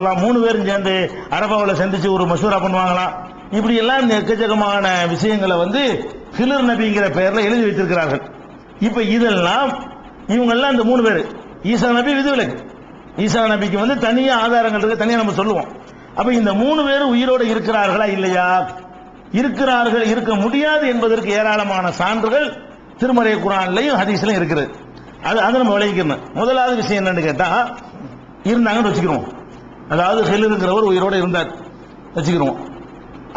மூணு பேரும் சேர்ந்து அரபாவில் சந்திச்சு ஒரு மசூரா பண்ணுவாங்களாம் இப்படி எல்லாம் எக்கச்சக்கமான விஷயங்களை வந்து ஹிலர் நபிங்கிற பெயர்ல எழுதி வைத்திருக்கிறார்கள். இப்ப இதெல்லாம் இவங்க எல்லாம் இந்த மூணு பேர். ஈசா நபி விதிவிலக்கு ஈசா நபிக்கு வந்து தனியா ஆதாரங்கள் இருக்கு தனியா நம்ம சொல்லுவோம். அப்ப இந்த மூணு பேரும் உயிரோடு இருக்கிறார்களா இல்லையா? இருக்கிறார்கள் இருக்க முடியாது என்பதற்கு ஏராளமான சான்றுகள் திருமறை குரான்லையும் ஹதீஸ்லையும் இருக்குது. அது அதை நம்ம விளைவிக்கணும் முதலாவது விஷயம் என்னன்னு கேட்டா இருந்தாங்கன்னு வச்சுக்கிறோம். அதாவது ஹெலுங்கிறவர் உயிரோட இருந்தார் வச்சுக்கிறோம்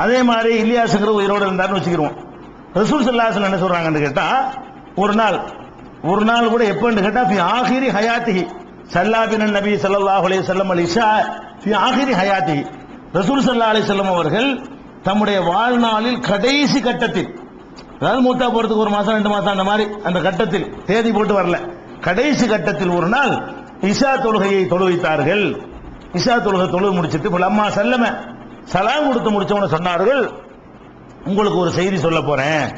அதே மாதிரி இலியாசுங்கிற உயிரோட இருந்தார்னு வச்சுக்கிறோம் ரசூல் சல்லாசன் என்ன சொல்றாங்கன்னு கேட்டா ஒரு நாள் ஒரு நாள் கூட எப்பன்னு கேட்டா ஃபி ஆஹிரி ஹயாத்திஹி சல்லாபின் நபி சல்லாஹ் அலைஹி வஸல்லம் அலி ஷா ஃபி ஆஹிரி ஹயாத்திஹி ரசூல் சல்லா அலி வஸல்லம் அவர்கள் தம்முடைய வாழ்நாளில் கடைசி கட்டத்தில் அதாவது மூத்தா போறதுக்கு ஒரு மாசம் ரெண்டு மாசம் அந்த மாதிரி அந்த கட்டத்தில் தேதி போட்டு வரல. கடைசி கட்டத்தில் ஒரு நாள் இஷா தொழுகையை தொழுவித்தார்கள். இசா தொழுகை தொழுது முடிச்சிட்டு அம்மா செல்லம. சலாம் கொடுத்து முடிச்சவன சொன்னார்கள் உங்களுக்கு ஒரு செய்தி சொல்ல போறேன்.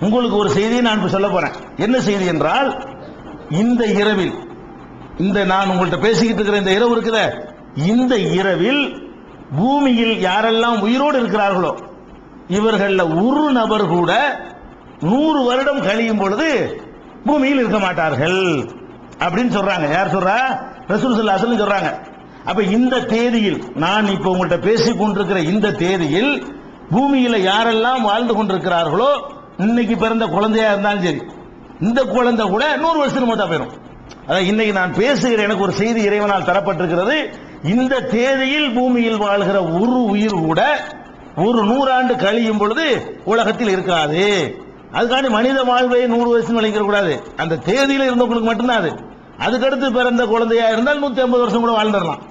உங்களுக்கு ஒரு செய்தியை நான் சொல்ல போறேன். என்ன செய்தி என்றால் இந்த இரவில் இந்த நான் உங்கள்கிட்ட பேசிக்கிட்டு இருக்கிற இந்த இரவு இருக்குத இந்த இரவில் பூமியில் யாரெல்லாம் உயிரோடு இருக்கிறார்களோ இவர்களில் ஒரு நபர் கூட நூறு வருடம் கழியும் பொழுது பூமியில் இருக்க மாட்டார்கள். அப்படின்னு சொல்றாங்க. யார் சொல்றா? ரசூல் சல்லாசன் சொல்றாங்க. அப்ப இந்த தேதியில் நான் இப்ப உங்கள்கிட்ட பேசிக் கொண்டிருக்கிற இந்த தேதியில் பூமியில யாரெல்லாம் வாழ்ந்து கொண்டிருக்கிறார்களோ இன்னைக்கு பிறந்த குழந்தையா இருந்தாலும் சரி இந்த குழந்தை கூட நூறு வருஷத்துக்கு மூத்தா போயிடும் அதான் இன்னைக்கு நான் பேசுகிற எனக்கு ஒரு செய்தி இறைவனால் தரப்பட்டிருக்கிறது. இந்த தேதியில் பூமியில் வாழ்கிற ஒரு உயிர் கூட ஒரு நூறாண்டு கழியும் பொழுது உலகத்தில் இருக்காது. அதுக்காண்டி மனித வாழ்வை நூறு வருஷம் வளைக்கிற கூடாது. அந்த தேதியில இருந்தவங்களுக்கு மட்டும்தான் அது. அதுக்கடுத்து பிறந்த குழந்தையா இருந்தால் நூத்தி ஐம்பது வருஷம் கூட வாழ்ந்துடலாம்.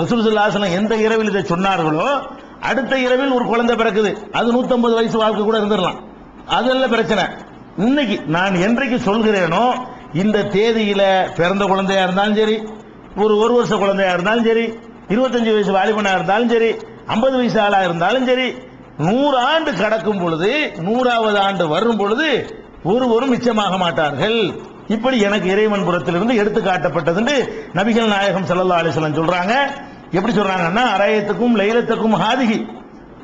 ரசூசுல்லாசனம் எந்த இரவில் இதை சொன்னார்களோ அடுத்த இரவில் ஒரு குழந்தை பிறக்குது. அது 150 வயசு வாழ்க்கை கூட இருந்துடலாம் அதெல்லாம் பிரச்சனை. இன்னைக்கு நான் என்றைக்கு சொல்கிறேனோ இந்த தேதியில பிறந்த குழந்தையா இருந்தாலும் சரி ஒரு ஒரு வருஷ குழந்தையா இருந்தாலும் சரி இருபத்தஞ்சு வயசு வாலிபனா இருந்தாலும் சரி ஐம்பது வயசு ஆளா இருந்தாலும் சரி நூறு ஆண்டு கடக்கும் பொழுது நூறாவது ஆண்டு வரும் பொழுது ஒருவரும் மிச்சமாக மாட்டார்கள். இப்படி எனக்கு இறைவன் புறத்திலிருந்து எடுத்து காட்டப்பட்டது நபிகள் நாயகம் ஸல்லல்லாஹு அலைஹி சொல்றாங்க. எப்படி சொல்றாங்கன்னா அரையத்துக்கும் லைலத்துக்கும் ஹாதிகி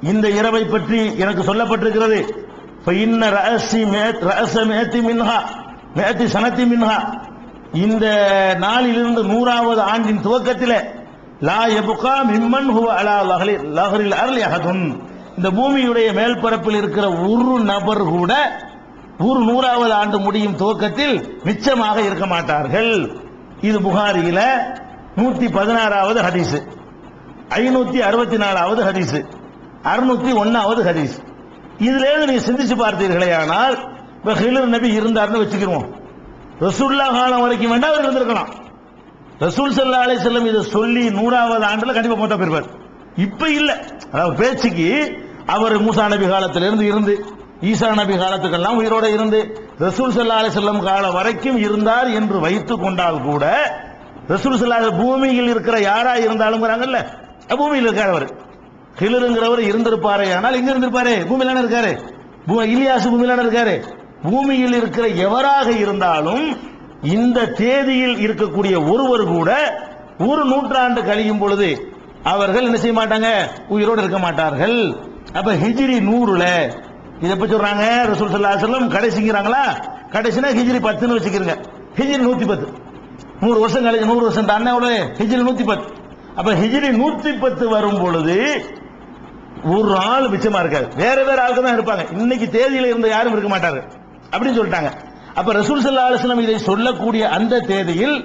இந்த இரவை பற்றி எனக்கு சொல்லப்பட்டிருக்கிறது. இன்ன மேத் மேத்தி மின்ஹா மேத்தி சனத்தி மின்ஹா. இந்த நாளிலிருந்து நூறாவது ஆண்டின் துவக்கத்தில் லா எபுகா மிம்மன் ஹுவ அலா லஹலி லஹரில் அருள் இந்த பூமியுடைய மேல்பரப்பில் இருக்கிற ஒரு நபர் கூட ஒரு நூறாவது ஆண்டு முடியும் துவக்கத்தில் மிச்சமாக இருக்க மாட்டார்கள். இது புகாரியில நூத்தி பதினாறாவது ஹதீஸ். ஐநூத்தி அறுபத்தி நாலாவது ஹதீஸ். அறுநூத்தி ஒன்னாவது ஹதீஸ். இதுல நீ சிந்திச்சு பார்த்தீர்களே ஆனால் இப்ப ஹிலர் நபி இருந்தார்னு வச்சுக்கிறோம் ரசூல்லா காலம் வரைக்கும் வேண்டாம் அவர் இருந்திருக்கலாம். ரசூல் சல்லா அலை செல்லம் இதை சொல்லி நூறாவது ஆண்டுல கண்டிப்பா மொத்தம் பெறுவார் இப்ப இல்ல. அதாவது பேச்சுக்கு அவர் மூசா நபி காலத்திலிருந்து இருந்து ஈசா நபி காலத்துக்கெல்லாம் உயிரோட இருந்து ரசூல் சல்லா அலி செல்லம் காலம் வரைக்கும் இருந்தார் என்று வைத்துக் கொண்டால் கூட ரசூல் சல்லா பூமியில் இருக்கிற யாரா இருந்தாலும் பூமியில் இருக்கார் அவர். ஹிலருங்கிறவர் இருந்திருப்பாரே ஆனால் இங்க இருந்திருப்பாரு பூமியிலான இருக்காரு. இலியாசு பூமியிலான இருக்காரு. பூமியில் இருக்கிற எவராக இருந்தாலும் இந்த தேதியில் இருக்கக்கூடிய ஒருவர் கூட ஒரு நூற்றாண்டு கழியும் பொழுது அவர்கள் என்ன செய்ய மாட்டாங்க? உயிரோடு இருக்க மாட்டார்கள். அப்ப ஹிஜ்ரி நூறுல இதை எப்படி சொல்றாங்க ரசூல் சல்லா செல்லம் கடைசிங்கிறாங்களா கடைசினா ஹிஜ்ரி பத்துன்னு வச்சுக்கிறங்க. ஹிஜ்ரி நூத்தி பத்து நூறு வருஷம் கழிச்சு நூறு வருஷம் தானே எவ்வளவு ஹிஜ்ரி நூத்தி பத்து அப்ப ஹிஜ்ரி நூத்தி பத்து வரும் பொழுது ஒரு ஆள் மிச்சமா இருக்காது வேற வேற ஆளுக்கு தான் இருப்பாங்க. இன்னைக்கு தேதியில இருந்த யாரும் இருக்க மாட்டாரு. அப்படின்னு சொல்லிட்டாங்க. அப்ப ரசூல் சல்லா அலுவலம் இதை சொல்லக்கூடிய அந்த தேதியில்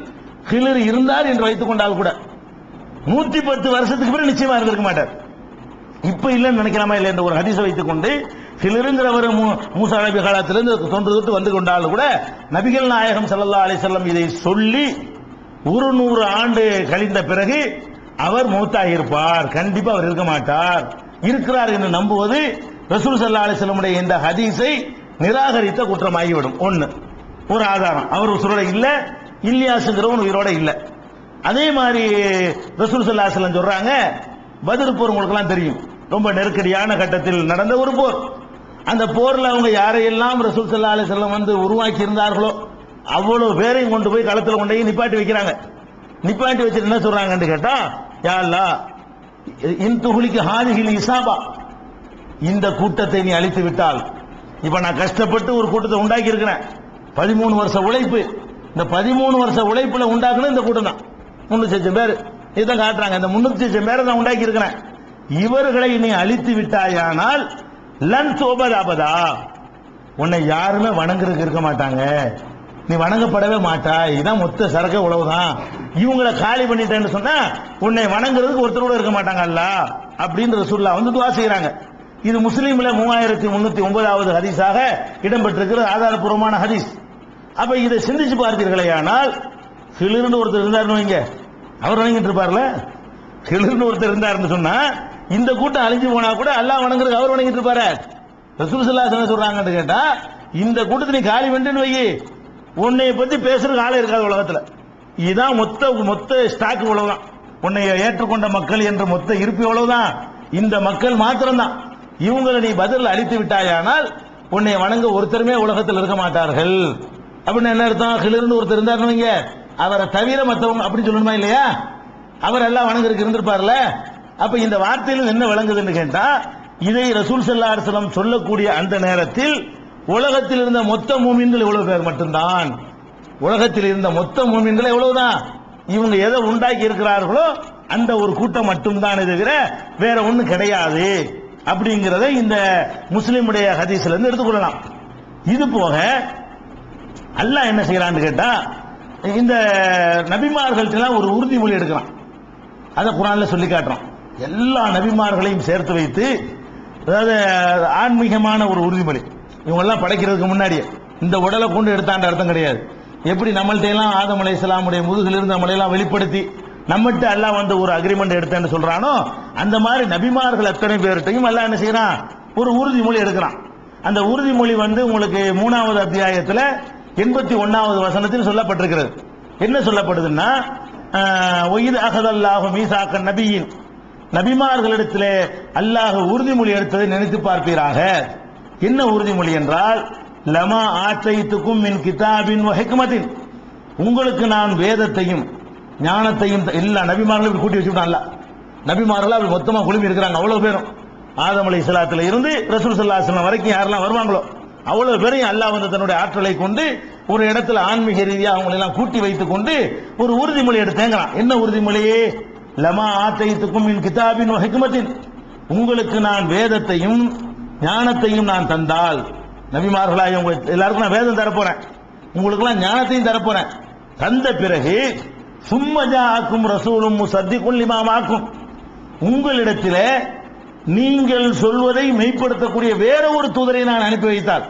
ஹிலர் இருந்தார் என்று வைத்துக் கொண்டால் கூட நூத்தி பத்து வருஷத்துக்கு பிறகு நிச்சயமா இருந்திருக்க மாட்டார். இப்ப இல்லைன்னு நினைக்கலாமா இல்லை என்ற ஒரு ஹதீஸை வைத்துக் கொண்டு சிலருங்கிறவர் மூசா நபி காலத்திலிருந்து தொன்று தொட்டு வந்து கொண்டாலும் கூட நபிகள் நாயகம் சல்லா அலைஹி செல்லம் இதை சொல்லி ஒரு நூறு ஆண்டு கழிந்த பிறகு அவர் மூத்தாகியிருப்பார் கண்டிப்பா அவர் இருக்க மாட்டார். இருக்கிறார் என்று நம்புவது ரசூல் சல்லா அலைஹி செல்லமுடைய இந்த ஹதீஸை நிராகரித்த குற்றமாகிவிடும். ஒண்ணு. ஒரு ஆதாரம். அவர் உசுரோட இல்ல இல்லியாசுங்கிறவன் உயிரோட இல்ல. அதே மாதிரி ரசூல் ஸல்லல்லாஹு அலைஹி சொல்றாங்க பதில் போர் உங்களுக்குலாம் தெரியும். ரொம்ப நெருக்கடியான கட்டத்தில் நடந்த ஒரு போர். அந்த போர்ல அவங்க யாரையெல்லாம் ரசூல் சல்லா அலி செல்லம் வந்து உருவாக்கி இருந்தார்களோ அவ்வளவு பேரையும் கொண்டு போய் களத்தில் கொண்டு போய் நிப்பாட்டி வைக்கிறாங்க. நிப்பாட்டி வச்சுட்டு என்ன சொல்றாங்கன்னு கேட்டா யா அல்லாஹ் இன் துகுலிக்கு ஹாதிஹில் இசாபா இந்த கூட்டத்தை நீ அழித்து விட்டால் இப்ப நான் கஷ்டப்பட்டு ஒரு கூட்டத்தை உண்டாக்கி இருக்கிறேன் பதிமூணு வருஷ உழைப்பு இந்த பதிமூணு வருஷ உழைப்புல உண்டாக்குன இந்த கூட்டம் தான். முன்னூத்தி லட்சம் பேர். இதுதான் காட்டுறாங்க. இந்த முன்னூத்தி லட்சம் பேரை நான் உண்டாக்கி இருக்கிறேன் இவர்களை நீ அழித்து விட்டாயானால் லன் சோபதாபதா உன்னை யாருமே வணங்குறதுக்கு இருக்க மாட்டாங்க. நீ வணங்கப்படவே மாட்டாய். இதான் மொத்த சரக்கு உழவுதான். இவங்களை காலி பண்ணிட்டேன்னு சொன்னா உன்னை வணங்குறதுக்கு ஒருத்தர் கூட இருக்க மாட்டாங்க அல்ல அப்படின்ற சொல்லா வந்து துவா செய்யறாங்க இது முஸ்லீம்ல மூவாயிரத்தி முன்னூத்தி ஒன்பதாவது ஹதீஸாக இடம்பெற்றிருக்கிற ஆதாரபூர்வமான ஹதீஸ். அப்ப இதை சிந்திச்சு பார்த்தீர்களே ஆனால் ஹிலிர்னு ஒருத்தர் இருந்தாருன்னு வைங்க. அவர் வணங்கிட்டு இருப்பார்ல? கிளிர்னு ஒருத்தர் இருந்தாருன்னு சொன்னா இந்த கூட்டம் அழிஞ்சு போனா கூட அல்லாஹ் வணங்குறது அவர் வணங்கிட்டு இருப்பாரு. ரசூசல்லா என்ன சொல்றாங்கன்னு கேட்டா இந்த கூட்டத்தை நீ காலி பண்ணிட்டு வை உன்னைய பத்தி பேசுறதுக்கு ஆளே இருக்காது உலகத்துல. இதுதான் மொத்த மொத்த ஸ்டாக் இவ்வளவுதான் உன்னை ஏற்றுக்கொண்ட மக்கள் என்ற மொத்த இருப்பு எவ்வளவுதான்? இந்த மக்கள் மாத்திரம்தான். இவங்களை நீ பதில் அழித்து விட்டாயானால் உன்னை வணங்க ஒருத்தருமே உலகத்தில் இருக்க மாட்டார்கள். அப்படின்னு என்ன அர்த்தம்? ஹிலிருந்து ஒருத்தர் இருந்தாருன்னு அவரை தவிர மற்றவங்க அப்படின்னு சொல்லணுமா இல்லையா? அவர் எல்லாம் வணங்குறதுக்கு இருந்திருப்பார்ல? அப்ப இந்த வார்த்தையில் என்ன விளங்குதுன்னு கேட்டா இதை ரசூல் சல்லா அரசலம் சொல்லக்கூடிய அந்த நேரத்தில் உலகத்தில் இருந்த மொத்த மூமின்கள் எவ்வளவு பேர் மட்டும்தான்? உலகத்தில் இருந்த மொத்த மூமின்கள் எவ்வளவுதான்? இவங்க எதை உண்டாக்கி இருக்கிறார்களோ அந்த ஒரு கூட்டம் மட்டும்தான் தவிர வேற ஒன்றும் கிடையாது. அப்படிங்கிறத இந்த முஸ்லிமுடைய ஹதீஸ்ல இருந்து எடுத்துக்கொள்ளலாம் இது போக அல்லாஹ் என்ன செய்யறான்னு கேட்டா இந்த நபிமார்கள்ட்டெல்லாம் ஒரு உறுதிமொழி எடுக்கிறான் அதை குரான்ல சொல்லி காட்டுறான் எல்லா நபிமார்களையும் சேர்த்து வைத்து அதாவது ஆன்மீகமான ஒரு உறுதிமொழி. இவங்கெல்லாம் படைக்கிறதுக்கு முன்னாடியே. இந்த உடலை கொண்டு எடுத்தாண்ட அர்த்தம் கிடையாது. எப்படி நம்மள்கிட்ட எல்லாம் ஆதம் அலை இஸ்லாமுடைய முதுகிலிருந்து இருந்த எல்லாம் வெளிப்படுத்தி நம்மகிட்ட எல்லாம் வந்து ஒரு அக்ரிமெண்ட் எடுத்தேன்னு சொல்றானோ அந்த மாதிரி நபிமார்கள் அத்தனை பேர்கிட்டையும் எல்லாம் என்ன செய்யறான்? ஒரு உறுதிமொழி எடுக்கிறான். அந்த உறுதிமொழி வந்து உங்களுக்கு மூணாவது அத்தியாயத்தில் எண்பத்தி ஒன்னாவது வசனத்தில் சொல்லப்பட்டிருக்கிறது. என்ன சொல்லப்படுதுன்னா ஒயிது அகதல்லாஹு மீசாக்க நபியின் நபிமார்களிடத்திலே அல்லாஹ் உறுதிமொழி எடுத்ததை நினைத்து பார்ப்பீராக. என்ன உறுதிமொழி என்றால் லமா ஆச்சைத்துக்கும் மின் கிதாபின் ஹிக்மத்தின். உங்களுக்கு நான் வேதத்தையும் ஞானத்தையும் த- எல்லா நபிமார்களும் கூட்டி வச்சுட்டான்ல நபிமார்கள் அப்படி மொத்தமாக குழுமி இருக்கிறாங்க அவ்வளவு பேரும். ஆதம் அலை சலாத்துல இருந்து ரசூல் சல்லாஹ் வரைக்கும் யாரெல்லாம் வருவாங்களோ அவ்வளவு பேரையும் அல்லாஹ் வந்து தன்னுடைய ஆற்றலை கொண்டு ஒரு இடத்துல ஆன்மீக ரீதியாக அவங்களெல்லாம் கூட்டி வைத்துக் கொண்டு ஒரு உறுதிமொழி எடுத்தேங்கிறான். என்ன உறுதிமொழியே லமா ஆத்தைத்துக்கும் மின் கிதாபின் ஹிக்மத்தின். உங்களுக்கு நான் வேதத்தையும் ஞானத்தையும் நான் தந்தால் நபிமார்களாய் உங்க எல்லாருக்கும் நான் வேதம் தரப்போறேன். உங்களுக்கெல்லாம் ஞானத்தையும் தரப்போறேன். தந்த பிறகு சும்மஜாக்கும் ரசூலும் சத்திக்குள் இமாமாக்கும் உங்களிடத்தில் நீங்கள் சொல்வதை மெய்ப்படுத்தக்கூடிய வேற ஒரு தூதரை நான் அனுப்பி வைத்தால்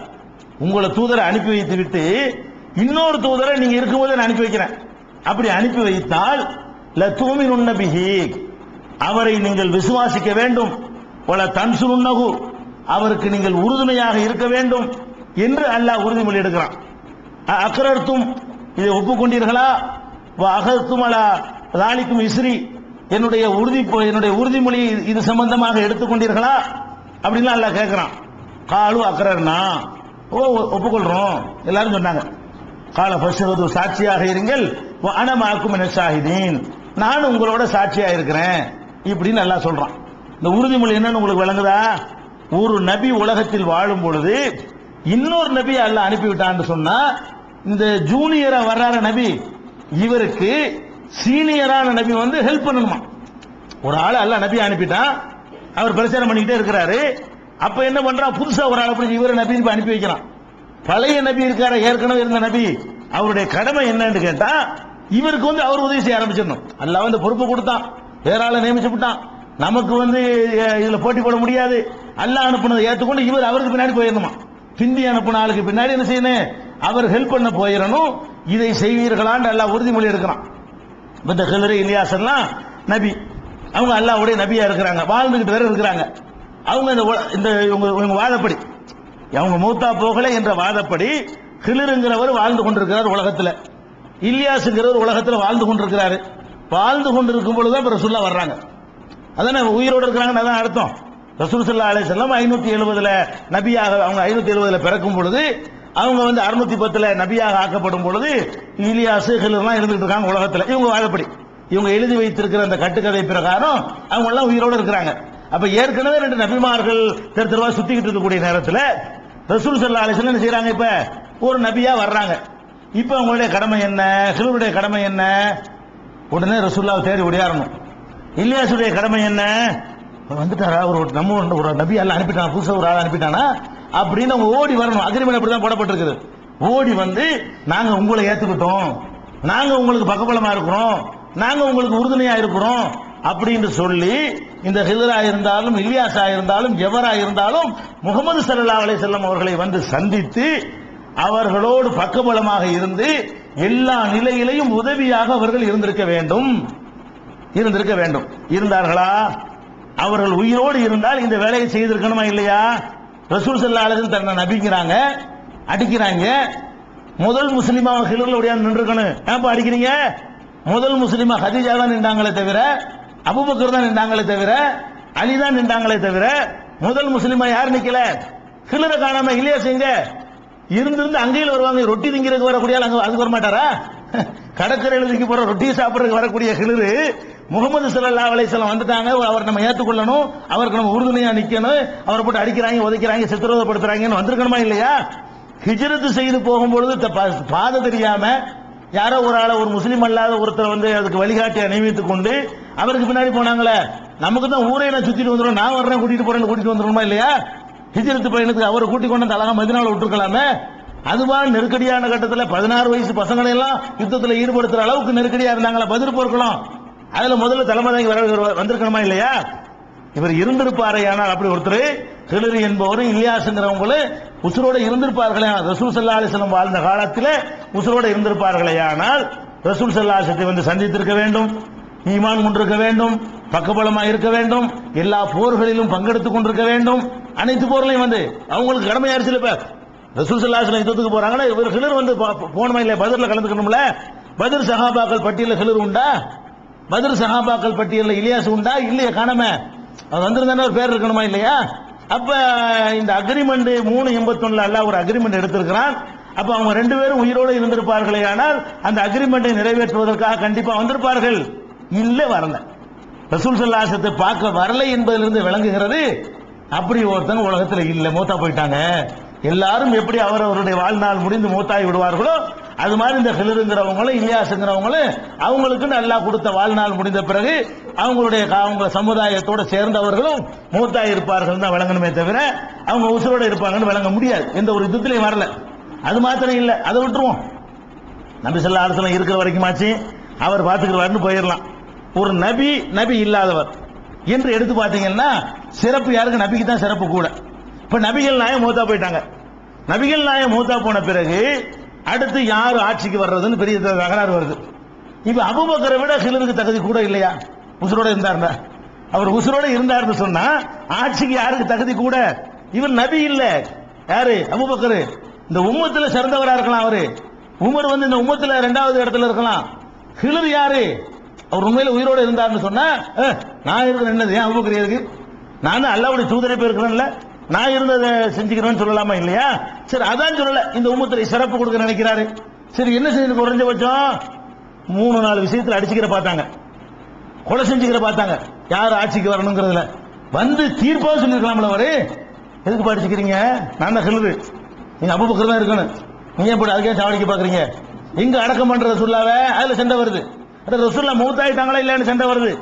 உங்களை தூதரை அனுப்பி வைத்து விட்டு இன்னொரு தூதரை நீங்க இருக்கும்போது நான் அனுப்பி வைக்கிறேன். அப்படி அனுப்பி வைத்தால் லத்தூமின் பிஹி அவரை நீங்கள் விசுவாசிக்க வேண்டும். பல தன்சுருன்னகு அவருக்கு நீங்கள் உறுதுணையாக இருக்க வேண்டும் என்று அல்லாஹ் உறுதிமொழி எடுக்கிறான் அக்ரர்த்தும் இதை ஒப்புக்கொண்டீர்களா? அகத்தும் அலா ராணிக்கும் இஸ்ரி. என்னுடைய உறுதி என்னுடைய உறுதிமொழி இது சம்பந்தமாக எடுத்துக்கொண்டீர்களா? அப்படின்னு அல்லாஹ் கேட்கிறான். காலு அக்ரர்னா? ஓ ஒப்புக்கொள்றோம். எல்லாரும் சொன்னாங்க. கால பசுவது சாட்சியாக இருங்கள். அனமாக்கும் என சாகிதீன் நானும் உங்களோட சாட்சியா இருக்கிறேன் இப்படின்னு நல்லா சொல்றான். இந்த உறுதிமொழி என்னன்னு உங்களுக்கு விளங்குதா? ஒரு நபி உலகத்தில் வாழும் பொழுது இன்னொரு நபி அல்ல அனுப்பிவிட்டான்னு சொன்னா இந்த ஜூனியரா வர்றார நபி இவருக்கு சீனியரான நபி வந்து ஹெல்ப் பண்ணணுமா? ஒரு ஆள் அல்ல நபி அனுப்பிட்டான் அவர் பிரச்சாரம் பண்ணிக்கிட்டே இருக்கிறாரு. அப்ப என்ன பண்றான்? புதுசா ஒரு ஆளை பிடிச்சி இவரை நபி இப்ப அனுப்பி வைக்கிறான். பழைய நபி இருக்கார? ஏற்கனவே இருந்த நபி. அவருடைய கடமை என்னன்னு கேட்டா இவருக்கு வந்து அவர் உதவி செய்ய ஆரம்பிச்சிடணும். அல்லாஹ் வந்து பொறுப்பு கொடுத்தான். வேற ஆளை நியமிச்சு விட்டான். நமக்கு வந்து இதுல போட்டி போட முடியாது. அல்லாஹ் அனுப்புனதை ஏற்றுக்கொண்டு இவர் அவருக்கு பின்னாடி போயிடணுமா? பிந்தி அனுப்புன ஆளுக்கு பின்னாடி என்ன செய்யணும்? அவர் ஹெல்ப் பண்ண போயிடணும். இதை செய்வீர்களான்னு அல்லாஹ் உறுதிமொழி எடுக்கிறான். இந்த ஹிலரி இலியாசன்லாம் நபி. அவங்க அல்லாவுடைய நபியா இருக்கிறாங்க. வாழ்ந்துகிட்டு வேற இருக்கிறாங்க. அவங்க இந்த இந்த இவங்க இவங்க வாதப்படி. அவங்க மூத்தா போகல என்ற வாதப்படி ஹிலருங்கிறவர் வாழ்ந்து கொண்டிருக்கிறார் உலகத்துல. இல்லியாசுங்கிறவர் உலகத்தில் வாழ்ந்து கொண்டிருக்கிறாரு. வாழ்ந்து கொண்டிருக்கும் பொழுது தான் ரசுல்லா வர்றாங்க. அதானே உயிரோடு இருக்கிறாங்கன்னு அதான் அர்த்தம். ரசூல் சல்லா அலே செல்லம் ஐநூற்றி எழுபதில் நபியாக அவங்க ஐநூற்றி எழுபதில் பிறக்கும் பொழுது அவங்க வந்து அறுநூத்தி பத்தில் நபியாக ஆக்கப்படும் பொழுது இலியாசு ஹிலர்லாம் இருந்துட்டு இருக்காங்க உலகத்தில். இவங்க வாழப்படி. இவங்க எழுதி வைத்திருக்கிற அந்த கட்டுக்கதை பிரகாரம் அவங்க எல்லாம் உயிரோடு இருக்கிறாங்க. அப்ப ஏற்கனவே ரெண்டு நபிமார்கள் தெரு தெருவா சுத்திக்கிட்டு இருக்கக்கூடிய நேரத்தில் ரசூல் சல்லா அலிஸ்லாம் என்ன செய்யறாங்க இப்ப? ஒரு நபியா வர்றாங்க. இப்ப அவங்களுடைய கடமை என்ன? ஹிலருடைய கடமை என்ன? உடனே ரசூல்லாவை தேடி ஓடியாரணும் இல்லியாசுடைய கடமை என்ன? வந்துட்டாரா? ஒரு நம்ம ஒரு- நபி எல்லாம் அனுப்பிட்டான் புதுசாக ஒரு ஆள் அனுப்பிட்டானா? அப்படின்னு அவங்க ஓடி வரணும். அக்ரிமெண்ட் அப்படிதான் போடப்பட்டிருக்குது. ஓடி வந்து நாங்கள் உங்களை ஏற்றுக்கிட்டோம் நாங்கள் உங்களுக்கு பக்கபலமாக இருக்கிறோம். நாங்கள் உங்களுக்கு உறுதுணையாக இருக்கிறோம். அப்படின்னு சொல்லி இந்த ஹிதரா இருந்தாலும் இலியாசா இருந்தாலும் எவரா இருந்தாலும் முகமது சல்லா அலை செல்லம் அவர்களை வந்து சந்தித்து அவர்களோடு பக்கபலமாக இருந்து எல்லா நிலையிலையும் உதவியாக அவர்கள் இருந்திருக்க வேண்டும். இருந்திருக்க வேண்டும். இருந்தார்களா? அவர்கள் உயிரோடு இருந்தால் இந்த வேலையை செய்திருக்கணுமா இல்லையா? ரசூல் செல்லாளர்கள் தன்னை நபிக்கிறாங்க அடிக்கிறாங்க. முதல் முஸ்லீமாக ஹிலர்ல உடையாந்து நின்றுக்கணும் ஏன்ப்பா அடிக்கிறீங்க? முதல் முஸ்லீமாக ஹதீஜா தான் நின்றாங்களே தவிர அபுபக்கர் தான் நின்றாங்களே தவிர அலி தான் நின்றாங்களே தவிர முதல் முஸ்லீமா யார் நிக்கல? ஹிலரை காணாம இல்லையா செய்யுங்க? இருந்திருந்து அங்கேயில் வருவாங்க. ரொட்டி திங்கிறதுக்கு வரக்கூடிய ஆள் அங்க அதுக்கு வர மாட்டாரா கடற்கரையில் திங்க போற ரொட்டி சாப்பிடுறதுக்கு வரக்கூடிய கிளறு முகமது சல்லா அலைஹி வந்துட்டாங்க. அவர் நம்ம ஏற்றுக்கொள்ளணும் அவருக்கு நம்ம உறுதுணையா நிக்கணும். அவரை போட்டு அடிக்கிறாங்க உதைக்கிறாங்க சித்திரவதப்படுத்துறாங்கன்னு வந்திருக்கணுமா இல்லையா? ஹிஜரத்து செய்து போகும்பொழுது பாதை தெரியாம யாரோ ஒரு ஆளை ஒரு முஸ்லீம் அல்லாத ஒருத்தர் வந்து அதுக்கு வழிகாட்டியை நியமித்துக் கொண்டு அவருக்கு பின்னாடி போனாங்களே. நமக்கு தான் ஊரே நான் சுத்திட்டு வந்துடும் நான் வர்றேன் கூட்டிட்டு போறேன்னு கூட்டிட்டு வந்துடணுமா இல்லையா? ஹிஜரத்து பயணத்துக்கு அவரை கூட்டி கொண்டு வந்து அழகா மதினால விட்டுருக்கலாமே? அதுவா நெருக்கடியான கட்டத்துல பதினாறு வயசு பசங்களை எல்லாம் யுத்தத்துல ஈடுபடுத்துற அளவுக்கு நெருக்கடியா இருந்தாங்களா? பதில் போர்க்கலாம் அதுல முதல்ல தலைமை தாங்கி வந்திருக்கணுமா இல்லையா? இவர் இருந்திருப்பாரே ஆனால் அப்படி ஒருத்தர் ஹிலரி என்பவரும் இல்லியாசுங்கிறவங்களு உசுரோட இருந்திருப்பார்களே ரசூல் சல்லா அலிஸ்லம் வாழ்ந்த காலத்தில் உசுரோட இருந்திருப்பார்களே ஆனால் ரசூல் சல்லா அலிசத்தை வந்து சந்தித்திருக்க வேண்டும் ஈமான் கொண்டிருக்க வேண்டும் பக்கபலமா இருக்க வேண்டும் எல்லா போர்களிலும் பங்கெடுத்துக் கொண்டிருக்க வேண்டும். அனைத்து போர்லையும் வந்து அவங்களுக்கு கடமையாயிருச்சு இப்ப ரசூல் சல்லா யுத்தத்துக்கு போறாங்கன்னா இவர் ஹிலர் வந்து போனமா இல்லையா பதிரில் கலந்துக்கணும்ல? பதிர் சஹாபாக்கள் பட்டியலில் ஹிலர் உண்டா? பதிர் சஹாபாக்கள் பட்டியலில் இலியாஸ் உண்டா? இல்லையா காணாம. அது வந்திருந்தானே ஒரு பேர் இருக்கணுமா இல்லையா? அப்ப இந்த அக்ரிமெண்ட் மூணு எண்பத்தொன்னுல அல்ல ஒரு அக்ரிமெண்ட் எடுத்திருக்கிறான். அப்ப அவங்க ரெண்டு பேரும் உயிரோடு இருந்திருப்பார்களே ஆனால் அந்த அக்ரிமெண்ட்டை நிறைவேற்றுவதற்காக கண்டிப்பா வந்திருப்பார்கள். இல்லை வரல. ரசூல் சல்லாசத்தை பார்க்க வரலை என்பதிலிருந்து விளங்குகிறது. அப்படி ஒருத்தங்க உலகத்துல இல்ல மூத்தா போயிட்டாங்க. எல்லாரும் எப்படி அவரவருடைய வாழ்நாள் முடிந்து மூத்தாகி விடுவார்களோ அது மாதிரி இந்த ஹிலருங்கிறவங்களும் இல்லியாசுங்கிறவங்களும் அவங்களுக்கு நல்லா கொடுத்த வாழ்நாள் முடிந்த பிறகு அவங்களுடைய அவங்க சமுதாயத்தோட சேர்ந்தவர்களும் மூத்தாகி இருப்பார்கள் தான் விளங்கணுமே தவிர அவங்க உசுரோட இருப்பாங்கன்னு விளங்க முடியாது. எந்த ஒரு யுத்தத்திலையும் வரல. அது மாத்திரம் இல்லை அதை விட்டுருவோம். நபி சொல்லா ஆலோசனை இருக்கிற வரைக்குமாச்சு அவர் பார்த்துக்கிறவாருன்னு போயிடலாம். ஒரு நபி நபி இல்லாதவர். என்று எடுத்து பார்த்தீங்கன்னா சிறப்பு யாருக்கு? நபிக்கு தான் சிறப்பு கூட. இப்ப நபிகள் நாயம் மூத்தா போயிட்டாங்க. நபிகள் நாயம் மூத்தா போன பிறகு அடுத்து யார் ஆட்சிக்கு வர்றதுன்னு பெரிய தகராறு வருது. இப்ப அபுபக்கரை விட சிலருக்கு தகுதி கூட இல்லையா? உசுரோட இருந்தார்னா அவர் உசுரோட இருந்தாருன்னு சொன்னா ஆட்சிக்கு யாருக்கு தகுதி கூட? இவர் நபி இல்ல. யாரு? அபுபக்கர். இந்த உம்மத்துல சிறந்தவரா இருக்கலாம் அவரு. உமர் வந்து இந்த உம்மத்துல ரெண்டாவது இடத்துல இருக்கலாம். ஹிலர் யாரு? அவர் உண்மையில உயிரோட இருந்தாருன்னு சொன்னா நான் இருக்கிற என்னது? ஏன் அபுபக்கர் இருக்கு நான் அல்லாவுடைய தூதரை போயிருக்கிறேன்ல. நான் இருந்ததை செஞ்சுக்கிறேன்னு சொல்லலாமா இல்லையா? சரி அதான் சொல்லல. இந்த உமத்துல சிறப்பு கொடுக்க நினைக்கிறாரு. சரி என்ன செஞ்சு குறைஞ்சபட்சம்? மூணு நாலு விஷயத்துல அடிச்சுக்கிற பார்த்தாங்க. கொலை செஞ்சுக்கிற பார்த்தாங்க. யார் ஆட்சிக்கு வரணுங்கிறதுல. வந்து தீர்ப்பாக சொல்லிருக்கலாம்ல அவரு. எதுக்கு படிச்சுக்கிறீங்க நான் தான் சொல்லுது. நீங்க அபுபக்கர் தான் இருக்கணும். நீங்க எப்படி அதுக்கே சாவடிக்க பாக்குறீங்க எங்க அடக்கம் பண்ற சொல்லாவே அதுல சண்டை வருது. அது ரசுல்லா மூத்தாயிட்டாங்களா இல்லைன்னு சண்டை வருது.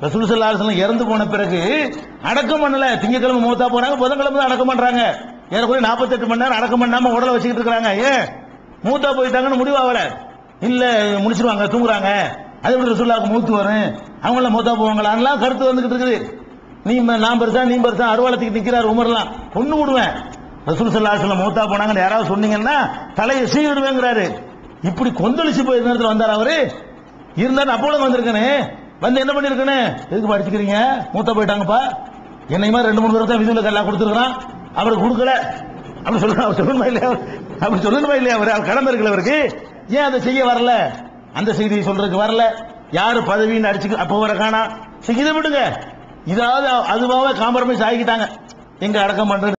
ரசூல் சல்லா இறந்து போன பிறகு அடக்கம் பண்ணல. திங்கக்கிழமை மூத்தா போறாங்க புதன்கிழமை தான் அடக்கம் பண்றாங்க. ஏறக்குறைய நாற்பத்தெட்டு மணி நேரம் அடக்கம் பண்ணாம உடலை வச்சுக்கிட்டு இருக்காங்க ஏன்? மூத்தா போயிட்டாங்கன்னு முடிவாகல. இல்ல முடிச்சிருவாங்க தூங்குறாங்க. அது எப்படி ரசூல்லாவுக்கு மூத்து வரும்? அவங்களாம் மூத்தா போவாங்களான்லாம் கருத்து வந்துகிட்டு இருக்குது. நீ ம- நான் பெருசா நீ பெருசா அருவாளத்துக்கு நிக்கிறார் உமர்லாம். பொண்ணு விடுவேன். ரசூல் சல்லா அலுவலம் மூத்தா போனாங்கன்னு யாராவது சொன்னீங்கன்னா தலையை சீ விடுவேங்கிறாரு இப்படி கொந்தளிச்சு போய் நேரத்தில் வந்தார் அவரு. இருந்தாலும் அப்போல வந்திருக்கனே. வந்து என்ன பண்ணிருக்கனே? எதுக்கு படிச்சுக்கிறீங்க மூத்த போயிட்டாங்கப்பா. என்னை மாதிரி ரெண்டு மூணு தடவை தான் விதிவில் கல்லா கொடுத்துருக்கான் அவருக்கு கொடுக்கல. அப்படி சொல்ல அவர் சொல்லணுமா இல்லையா? அப்படி சொல்லணுமா இல்லையா? அவர் அவர் கடமை இருக்குல்ல அவருக்கு. ஏன் அதை செய்ய வரல? அந்த செய்தியை சொல்றதுக்கு வரல. யார் பதவின்னு அடிச்சு அப்போ வர காணா. சரி, இதை விடுங்க. இதாவது அதுவாக காம்ப்ரமைஸ் ஆகிக்கிட்டாங்க. எங்க அடக்கம் பண்றது?